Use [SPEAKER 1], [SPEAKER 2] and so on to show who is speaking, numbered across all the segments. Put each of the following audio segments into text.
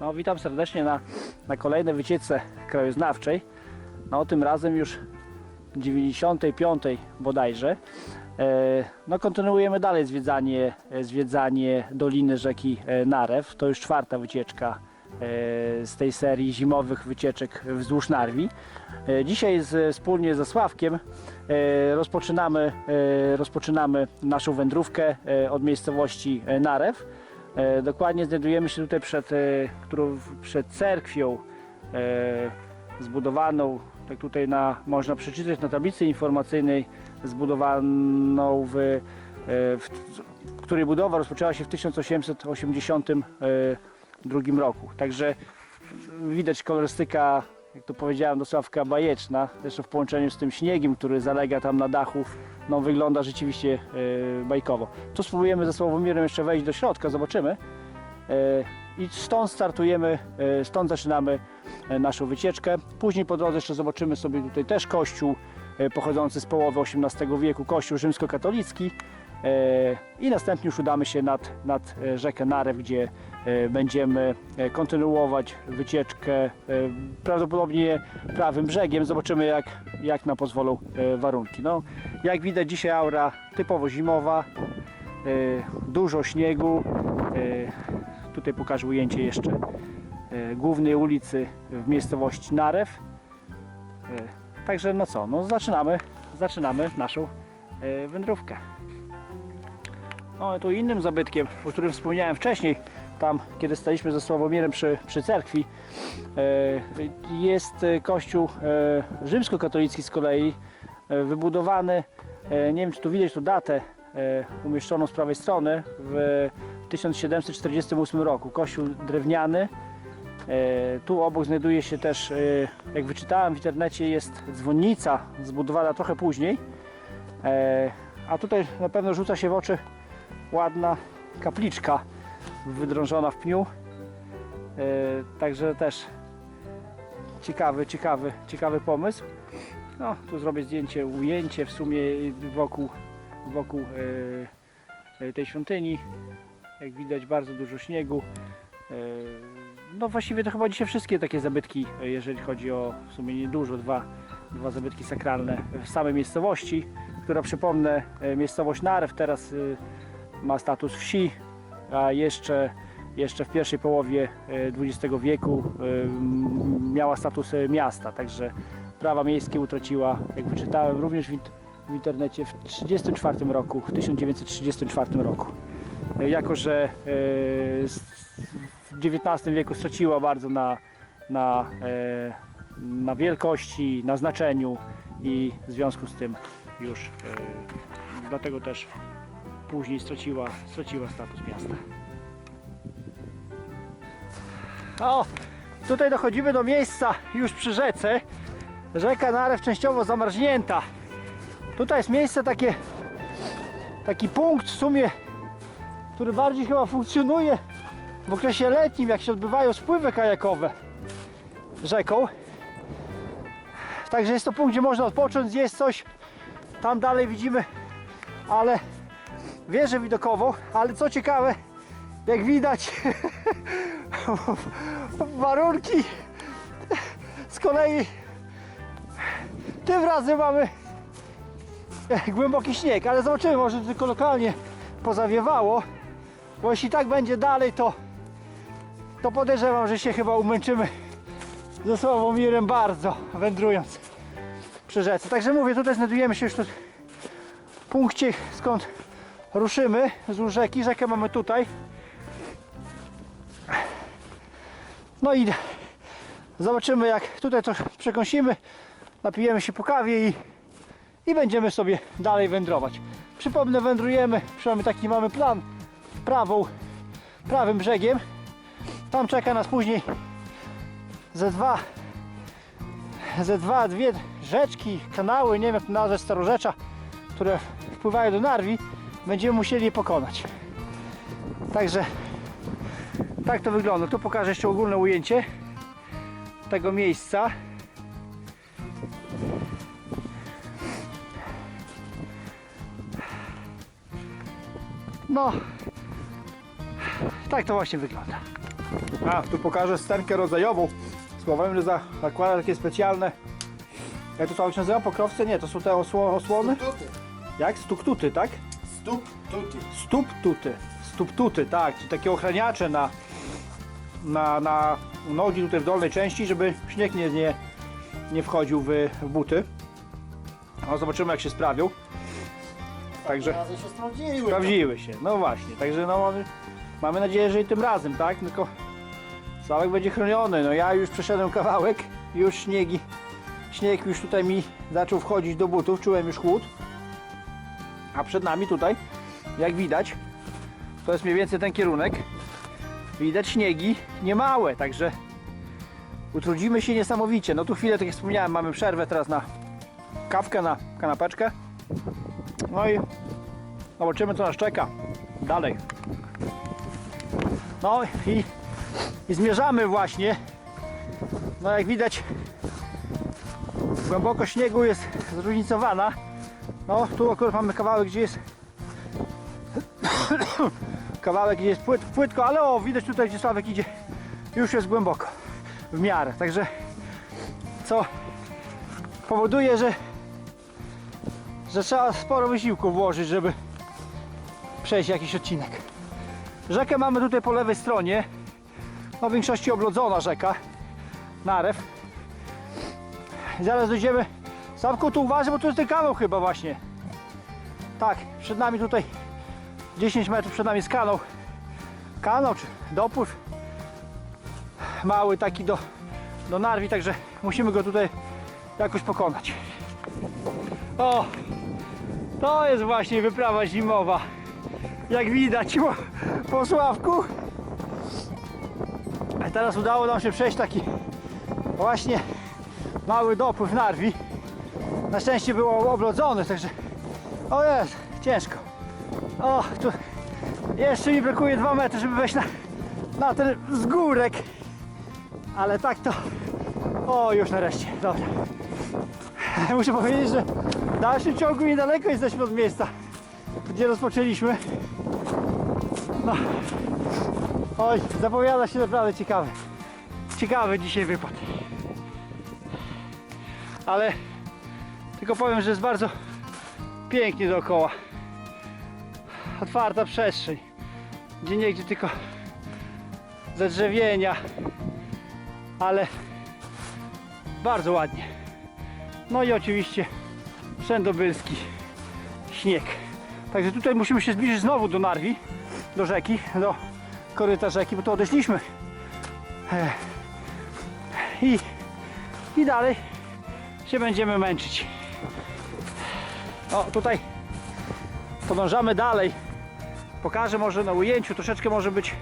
[SPEAKER 1] No, witam serdecznie na, na kolejnej wycieczce krajoznawczej. No, tym razem już 95 bodajże. E, No, kontynuujemy dalej zwiedzanie, e, zwiedzanie Doliny Rzeki e, Narew. To już czwarta wycieczka z tej serii zimowych wycieczek wzdłuż Narwi. Dzisiaj z, wspólnie ze Sławkiem rozpoczynamy, rozpoczynamy naszą wędrówkę od miejscowości Narew. E, Dokładnie znajdujemy się tutaj przed, e, przed cerkwią e, zbudowaną, tak tutaj na, można przeczytać na tablicy informacyjnej, zbudowaną w, e, w, której budowa rozpoczęła się w 1882 roku. Także widać kolorystyka, jak to powiedziałem, do Sławka bajeczna, zresztą w połączeniu z tym śniegiem, który zalega tam na dachu, no wygląda rzeczywiście e, bajkowo. Tu spróbujemy ze Sławomirem jeszcze wejść do środka, zobaczymy. E, I stąd startujemy, e, stąd zaczynamy e, naszą wycieczkę. Później po drodze jeszcze zobaczymy sobie tutaj też kościół e, pochodzący z połowy XVIII wieku, kościół rzymskokatolicki. I następnie już udamy się nad, nad e, rzekę Narew, gdzie e, będziemy e, kontynuować wycieczkę e, prawdopodobnie prawym brzegiem. Zobaczymy jak, jak nam pozwolą e, warunki. No, jak widać dzisiaj aura typowo zimowa, e, dużo śniegu. e, Tutaj pokażę ujęcie jeszcze e, głównej ulicy w miejscowości Narew. E, Także no co, no zaczynamy, zaczynamy naszą e, wędrówkę. No tu innym zabytkiem, o którym wspomniałem wcześniej, tam kiedy staliśmy ze Sławomirem przy, przy cerkwi, e, jest e, kościół e, rzymskokatolicki z kolei, wybudowany, nie wiem czy tu widać tu datę umieszczoną z prawej strony, w 1748 roku. Kościół drewniany. Tu obok znajduje się też, jak wyczytałem w internecie, jest dzwonnica zbudowana trochę później. A tutaj na pewno rzuca się w oczy ładna kapliczka wydrążona w pniu. E, Także też ciekawy, ciekawy, ciekawy pomysł. No, tu zrobię zdjęcie, ujęcie w sumie wokół, wokół e, tej świątyni. Jak widać bardzo dużo śniegu. E, No właściwie to chyba dzisiaj wszystkie takie zabytki, jeżeli chodzi o w sumie niedużo, dwa, dwa zabytki sakralne w samej miejscowości, która przypomnę, miejscowość Narew teraz ma status wsi, a jeszcze, jeszcze w pierwszej połowie e, XX wieku e, miała status e, miasta, także prawa miejskie utraciła, jak wyczytałem również w, int- w internecie w 1934 roku, w 1934 roku. Jako, że w XIX wieku straciła bardzo na, na, na wielkości, na znaczeniu i w związku z tym już dlatego też później straciła, straciła status miasta. O, tutaj dochodzimy do miejsca już przy rzece. Rzeka Narew częściowo zamarznięta. Tutaj jest miejsce takie, taki punkt w sumie, który bardziej chyba funkcjonuje w okresie letnim, jak się odbywają spływy kajakowe rzeką. Także jest to punkt, gdzie można odpocząć, zjeść coś. Tam dalej widzimy, ale wieżę widokową, ale co ciekawe, jak widać warunki z kolei tym razem mamy głęboki śnieg, ale zobaczymy, może tylko lokalnie pozawiewało, bo jeśli tak będzie dalej, to to podejrzewam, że się chyba umęczymy ze Sławomirem bardzo wędrując przy rzece. Także mówię, tutaj znajdujemy się już w punkcie, skąd ruszymy z rzeki. Rzekę mamy tutaj. No i zobaczymy jak tutaj to przekąsimy, napijemy się po kawie i, i będziemy sobie dalej wędrować. Przypomnę, wędrujemy, przynajmniej taki mamy plan, prawą, prawym brzegiem. Tam czeka nas później ze dwa, ze dwa, dwie rzeczki, kanały, nie wiem jak to nazwać, starorzecza, które wpływają do Narwi. Będziemy musieli je pokonać. Także tak to wygląda. Tu pokażę jeszcze ogólne ujęcie tego miejsca. No, tak to właśnie wygląda. A, tu pokażę stenkę rodzajową. Słowem za zakłada takie specjalne. Jak to się nazywa? Pokrowce? Nie, to są te osło, osłony?
[SPEAKER 2] Tuty.
[SPEAKER 1] Jak? Stuktuty, tak?
[SPEAKER 2] Stup tuty.
[SPEAKER 1] Stuptuty. Stuptuty, tak. Takie ochraniacze na, na, na nogi tutaj w dolnej części, żeby śnieg nie, nie, nie wchodził w, w buty. No, zobaczymy jak się sprawią. Także
[SPEAKER 2] Razem się sprawdziły.
[SPEAKER 1] sprawdziły się. No właśnie, także no mamy, mamy nadzieję, że i tym razem, tak? Tylko Sławek będzie chroniony. No ja już przeszedłem kawałek, już śniegi, śnieg już tutaj mi zaczął wchodzić do butów, czułem już chłód. A przed nami tutaj, jak widać, to jest mniej więcej ten kierunek. Widać śniegi niemałe, także utrudzimy się niesamowicie. No tu chwilę, tak jak wspomniałem, mamy przerwę teraz na kawkę, na kanapeczkę. No i zobaczymy co nas czeka dalej. No i, i zmierzamy właśnie. No jak widać głębokość śniegu jest zróżnicowana. No tu akurat mamy kawałek gdzie jest kawałek gdzie jest płyt, płytko, ale o widać tutaj gdzie Sławek idzie już jest głęboko w miarę, także co powoduje, że że trzeba sporo wysiłku włożyć, żeby przejść jakiś odcinek. Rzekę mamy tutaj po lewej stronie. No w większości oblodzona rzeka. Narew. Zaraz dojdziemy. Sławku tu uważaj, bo tu jest ten kanał chyba właśnie. Tak, przed nami tutaj 10 metrów przed nami jest kanał. Kanał czy dopływ. Mały taki do, do Narwi, także musimy go tutaj jakoś pokonać. O! To jest właśnie wyprawa zimowa. Jak widać po, po Sławku. A teraz udało nam się przejść taki właśnie mały dopływ Narwi. Na szczęście było oblodzony, także o jest, ciężko. O, tu jeszcze mi brakuje 2 metry, żeby wejść na, na ten zgórek. Ale tak to... O, już nareszcie, dobra. Muszę powiedzieć, że w dalszym ciągu niedaleko jesteśmy od miejsca, gdzie rozpoczęliśmy. No. Oj, zapowiada się naprawdę ciekawy. Ciekawy dzisiaj wypad. Ale tylko powiem, że jest bardzo pięknie dookoła. Otwarta przestrzeń. Gdzie niegdzie tylko zadrzewienia. Ale bardzo ładnie. No i oczywiście wszędobylski śnieg. Także tutaj musimy się zbliżyć znowu do Narwi, do rzeki, do koryta rzeki, bo to odeszliśmy. I, I dalej się będziemy męczyć. O, tutaj podążamy dalej. Pokażę może na ujęciu, troszeczkę może być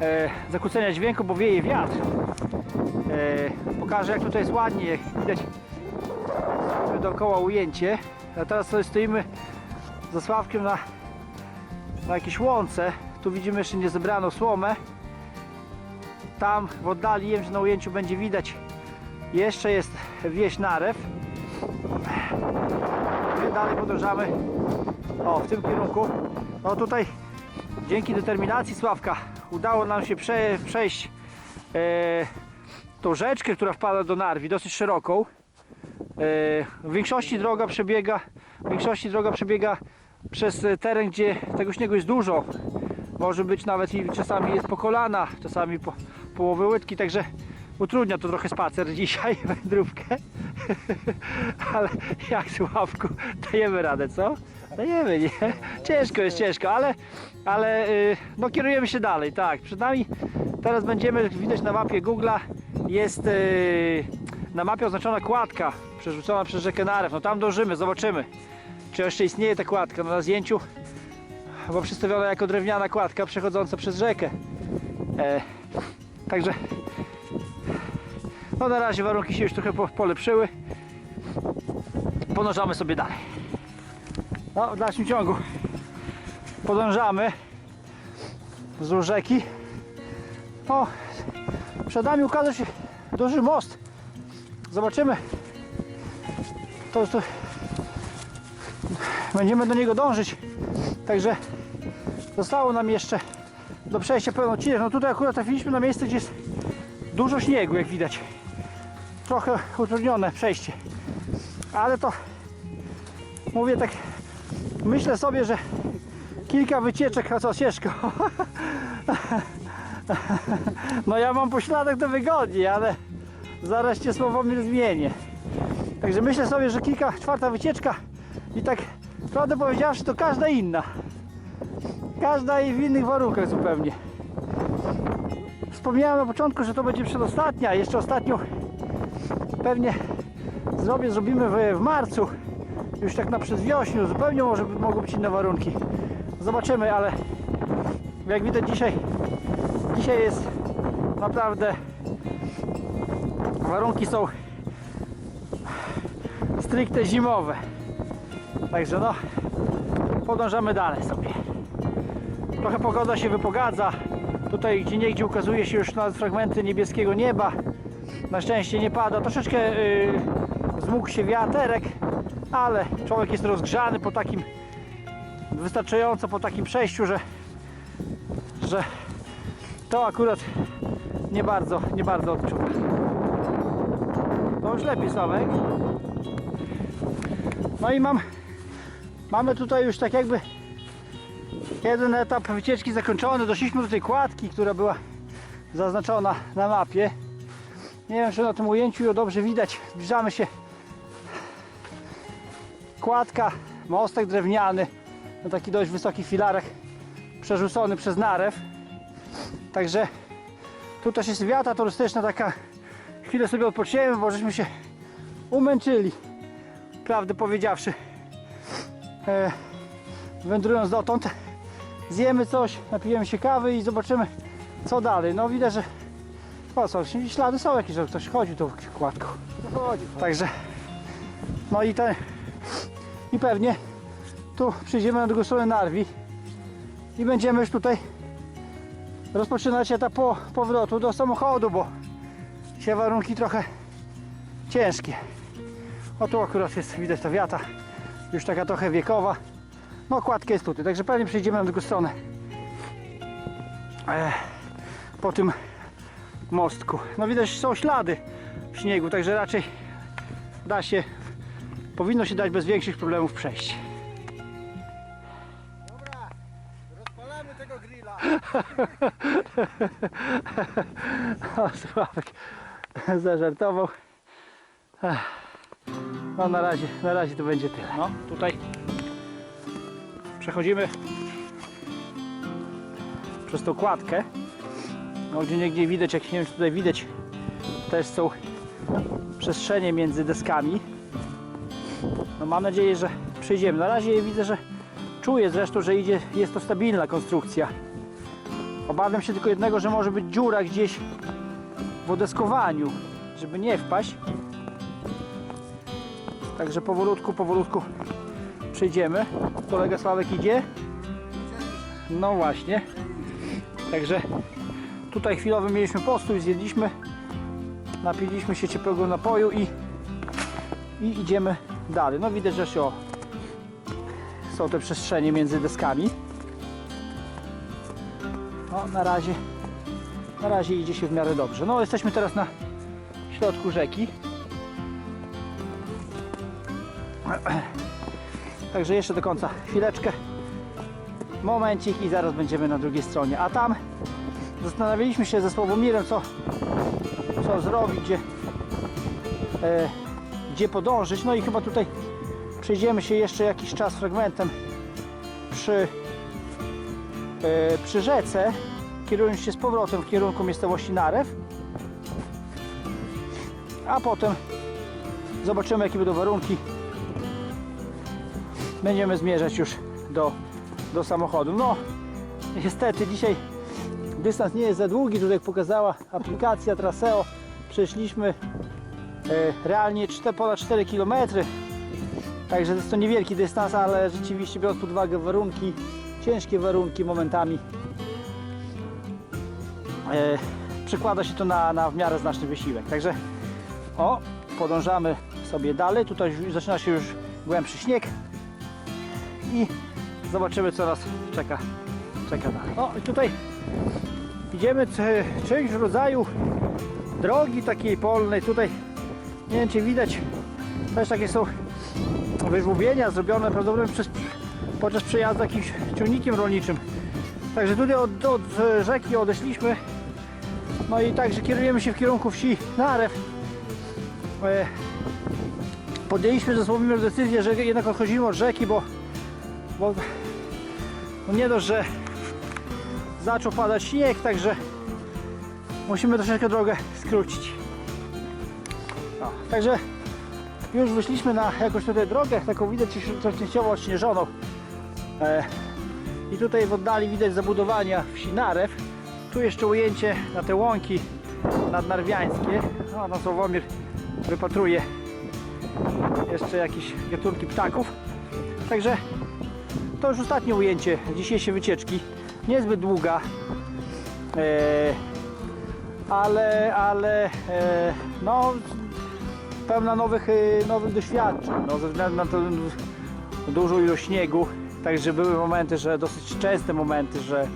[SPEAKER 1] e, zakłócenia dźwięku, bo wieje wiatr. E, pokażę jak tutaj jest ładnie, widać dookoła ujęcie. A teraz sobie stoimy ze Sławkiem na, na jakiejś łące. Tu widzimy jeszcze nie zebraną słomę. Tam w oddali, wiem, że na ujęciu będzie widać, jeszcze jest wieś Narew. My dalej podążamy o, w tym kierunku. No tutaj dzięki determinacji Sławka udało nam się prze, przejść e, tą rzeczkę, która wpada do Narwi, dosyć szeroką. E, W większości droga przebiega, większości droga przebiega przez teren, gdzie tego śniegu jest dużo. Może być nawet i czasami jest po kolana, czasami po połowy łydki, także utrudnia to trochę spacer dzisiaj, wędrówkę. Ale jak Sławku, dajemy radę, co? Dajemy, nie? Ciężko jest, ciężko, ale, ale y, no kierujemy się dalej, tak. Przed nami teraz będziemy, widać na mapie Google'a, jest y, na mapie oznaczona kładka przerzucona przez rzekę Narew. No tam dążymy, zobaczymy, czy jeszcze istnieje ta kładka. No na zdjęciu była przedstawiona jako drewniana kładka przechodząca przez rzekę. E, także no na razie warunki się już trochę po- polepszyły. Podążamy sobie dalej. No, w dalszym ciągu podążamy wzdłuż rzeki. O, przed nami ukazał się duży most. Zobaczymy. To, to będziemy do niego dążyć. Także zostało nam jeszcze do przejścia pełen odcinek. No tutaj akurat trafiliśmy na miejsce, gdzie jest dużo śniegu, jak widać. Trochę utrudnione przejście. Ale to mówię tak, myślę sobie, że kilka wycieczek, a co ciężko. No ja mam pośladek do wygodni, ale zaraz cię Sławomir zmienię. Także myślę sobie, że kilka, czwarta wycieczka i tak prawdę powiedziawszy to każda inna. Każda i w innych warunkach zupełnie. Wspomniałem na początku, że to będzie przedostatnia, jeszcze ostatnią pewnie zrobię, zrobimy w, w marcu, już tak na przedwiośniu, zupełnie może mogą być inne warunki. Zobaczymy, ale jak widać dzisiaj, dzisiaj jest naprawdę warunki są stricte zimowe. Także no, podążamy dalej sobie. Trochę pogoda się wypogadza. Tutaj gdzie niegdzie ukazuje się już nawet fragmenty niebieskiego nieba. Na szczęście nie pada. Troszeczkę yy, zmógł się wiaterek, ale człowiek jest rozgrzany po takim wystarczająco po takim przejściu, że, że to akurat nie bardzo, nie bardzo odczuwa. To już lepiej Sławek. No i mam, mamy tutaj już tak jakby jeden etap wycieczki zakończony. Doszliśmy do tej kładki, która była zaznaczona na mapie. Nie wiem, czy na tym ujęciu ją dobrze widać. Zbliżamy się. Kładka, mostek drewniany na taki dość wysoki filarek przerzucony przez narew. Także tu też jest wiata turystyczna taka. Chwilę sobie odpoczniemy, bo żeśmy się umęczyli. Prawdę powiedziawszy. E, wędrując dotąd zjemy coś, napijemy się kawy i zobaczymy co dalej. No widać, że o co, ślady są jakieś, że ktoś chodzi tą kładką.
[SPEAKER 2] Chodzi.
[SPEAKER 1] Także no i te i pewnie tu przyjdziemy na drugą stronę Narwi i będziemy już tutaj rozpoczynać etap po, powrotu do samochodu, bo się warunki trochę ciężkie. O tu akurat jest widać ta wiata, już taka trochę wiekowa. No kładka jest tutaj, także pewnie przejdziemy na drugą stronę. Ech, po tym mostku. No widać są ślady w śniegu, także raczej da się, powinno się dać bez większych problemów przejść.
[SPEAKER 2] Dobra, rozpalamy tego grilla.
[SPEAKER 1] O, Sławek zażartował. No na razie, na razie to będzie tyle. No tutaj przechodzimy przez tą kładkę. No gdzie widać, jak nie wiem czy tutaj widać, też są przestrzenie między deskami. No mam nadzieję, że przyjdziemy. Na razie widzę, że czuję zresztą, że idzie, jest to stabilna konstrukcja. Obawiam się tylko jednego, że może być dziura gdzieś w odeskowaniu, żeby nie wpaść. Także powolutku, powolutku przejdziemy. Kolega Sławek idzie. No właśnie. Także tutaj chwilowo mieliśmy postój, zjedliśmy, napiliśmy się ciepłego napoju i, i idziemy dalej. No widać, że się o, są te przestrzenie między deskami. No, na razie, na razie idzie się w miarę dobrze. No, jesteśmy teraz na środku rzeki. Także jeszcze do końca chwileczkę, momencik i zaraz będziemy na drugiej stronie. A tam zastanawialiśmy się ze Sławomirem, co, co zrobić, gdzie, e, gdzie podążyć. No i chyba tutaj przejdziemy się jeszcze jakiś czas fragmentem przy e, przy rzece, kierując się z powrotem w kierunku miejscowości Narew. A potem zobaczymy jakie będą warunki. Będziemy zmierzać już do, do samochodu. No, niestety dzisiaj dystans nie jest za długi, tutaj pokazała aplikacja Traseo. Przeszliśmy e, realnie 4, ponad 4 km. Także jest to niewielki dystans, ale rzeczywiście biorąc pod uwagę warunki, ciężkie warunki momentami, e, przekłada się to na, na w miarę znaczny wysiłek. Także o, podążamy sobie dalej. Tutaj zaczyna się już głębszy śnieg i zobaczymy co nas czeka czeka dalej. O, i tutaj idziemy czymś w rodzaju drogi takiej polnej. Tutaj nie wiem czy widać, też takie są wyżłobienia zrobione prawdopodobnie przez, podczas przejazdu jakimś ciągnikiem rolniczym. Także tutaj od, od rzeki odeszliśmy. No i także kierujemy się w kierunku wsi Narew. E, podjęliśmy ze decyzję, że jednak odchodzimy od rzeki, bo, bo no nie dość, że zaczął padać śnieg, także musimy troszeczkę drogę skrócić. No, także już wyszliśmy na jakąś tutaj drogę, taką widać częściowo odśnieżoną. E, I tutaj w oddali widać zabudowania wsi Narew. Tu jeszcze ujęcie na te łąki nadnarwiańskie. O, no Sławomir wypatruje jeszcze jakieś gatunki ptaków. Także to już ostatnie ujęcie dzisiejszej wycieczki. Niezbyt długa, e, ale, ale e, no, pełna nowych, e, nowych doświadczeń. No, ze względu na to dużą ilość śniegu. Także były momenty, że dosyć częste momenty, że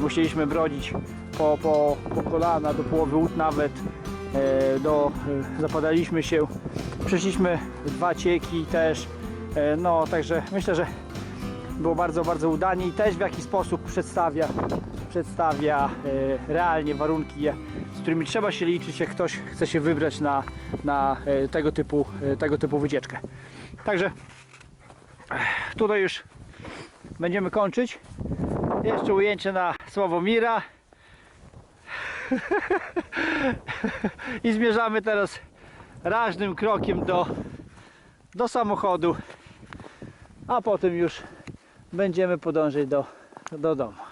[SPEAKER 1] musieliśmy brodzić po, po, po kolana, do połowy łód nawet. Do, zapadaliśmy się, przeszliśmy dwa cieki też. No, także myślę, że było bardzo, bardzo udanie i też w jakiś sposób przedstawia, przedstawia e, realnie warunki, z którymi trzeba się liczyć, jak ktoś chce się wybrać na, na e, tego, typu, e, tego typu wycieczkę. Także tutaj już będziemy kończyć. Jeszcze ujęcie na Sławomira. I zmierzamy teraz raźnym krokiem do, do samochodu, a potem już będziemy podążać do, do domu.